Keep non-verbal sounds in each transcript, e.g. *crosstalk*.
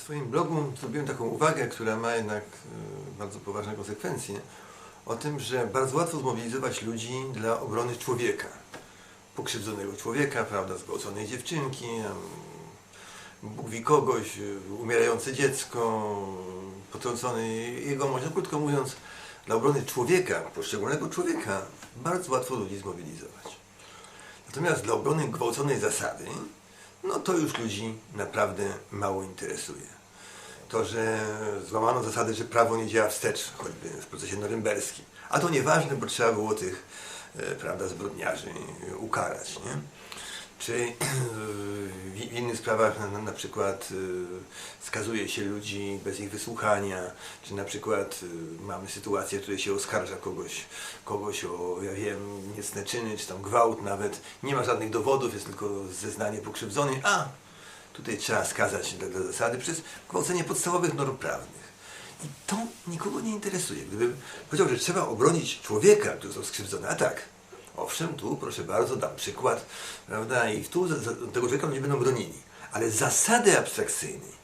Na swoim blogu zrobiłem taką uwagę, która ma jednak e, bardzo poważne konsekwencje, o tym, że bardzo łatwo zmobilizować ludzi dla obrony człowieka. Pokrzywdzonego człowieka, prawda, zgwałconej dziewczynki, Bóg wie kogoś, e, umierające dziecko, potrącony jego mąż. No, krótko mówiąc, dla obrony człowieka, poszczególnego człowieka, bardzo łatwo ludzi zmobilizować. Natomiast dla obrony gwałconej zasady, no to już ludzi naprawdę mało interesuje. To, że złamano zasadę, że prawo nie działa wstecz, choćby w procesie norymberskim. A to nieważne, bo trzeba było tych e, prawda, zbrodniarzy e, ukarać. Nie? Czy *clears throat* w innych sprawach na, na, przykład e, skazuje się ludzi bez ich wysłuchania, czy na przykład e, mamy sytuację, w której się oskarża kogoś, kogoś o, ja wiem, niecne czyny, czy tam gwałt nawet, nie ma żadnych dowodów, jest tylko zeznanie pokrzywdzonej, a tutaj trzeba skazać dla, dla zasady przez gwałcenie podstawowych norm prawnych. I to nikogo nie interesuje. Gdybym powiedział, że trzeba obronić człowieka, który został skrzywdzony, a tak, owszem, tu proszę bardzo, dam przykład, prawda, i tu tego człowieka ludzie będą bronili. Ale zasady abstrakcyjnej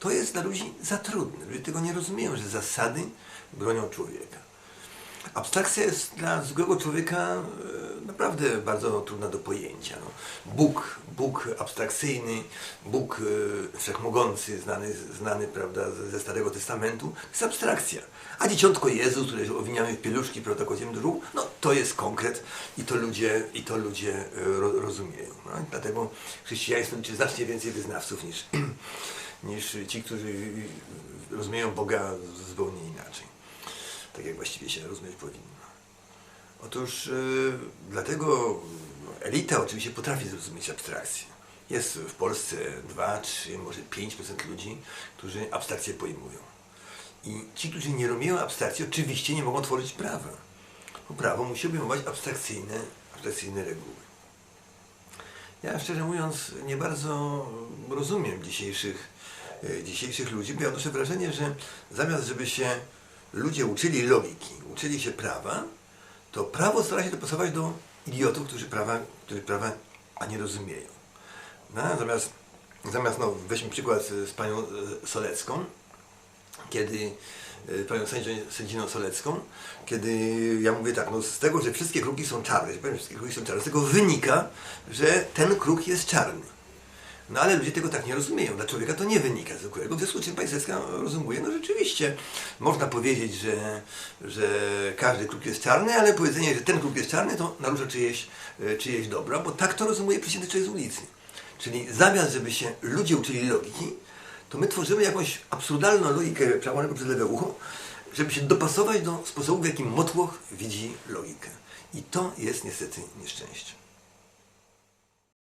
to jest dla ludzi za trudne. Ludzie tego nie rozumieją, że zasady bronią człowieka. Abstrakcja jest dla zwykłego człowieka e, naprawdę bardzo trudna do pojęcia. No. Bóg, Bóg abstrakcyjny, Bóg e, wszechmogący, znany, znany prawda, ze- Starego Testamentu, to jest abstrakcja. A dzieciątko Jezus, które owiniamy w pieluszki, koziem drzewu, no to jest konkret i to ludzie, i to ludzie e, ro, rozumieją. No. Dlatego chrześcijaństwo liczy znacznie więcej wyznawców niż, *clears throat* niż ci, którzy rozumieją Boga zupełnie tak jak właściwie się rozumieć powinno. Otóż yy, dlatego elita oczywiście potrafi zrozumieć abstrakcję. Jest w Polsce 2, 3, może 5% ludzi, którzy abstrakcję pojmują. I ci, którzy nie rozumieją abstrakcji, oczywiście nie mogą tworzyć prawa. Bo prawo musi obejmować abstrakcyjne, abstrakcyjne reguły. Ja szczerze mówiąc nie bardzo rozumiem dzisiejszych, e, dzisiejszych ludzi, bo ja odnoszę wrażenie, że zamiast żeby się ludzie uczyli logiki, uczyli się prawa, to prawo stara się dopasować do idiotów, którzy prawa, którzy prawa a nie rozumieją. No, zamiast, zamiast no, weźmy przykład z panią e, Solecką, kiedy e, panią sędzią, sędziną Solecką, kiedy ja mówię tak, no z tego, że wszystkie kruki są czarne, że wszystkie kruki są czarne, z tego wynika, że ten kruk jest czarny. No ale ludzie tego tak nie rozumieją. Dla człowieka to nie wynika z zwykłego. W związku z czym Państewska rozumuje, no rzeczywiście można powiedzieć, że, że każdy kruk jest czarny, ale powiedzenie, że ten kruk jest czarny, to narusza czyjeś, e, czyjeś dobra, bo tak to rozumuje przeciętny człowiek z ulicy. Czyli zamiast, żeby się ludzie uczyli logiki, to my tworzymy jakąś absurdalną logikę przełamanego przez lewe ucho, żeby się dopasować do sposobu, w jakim motłoch widzi logikę. I to jest niestety nieszczęście.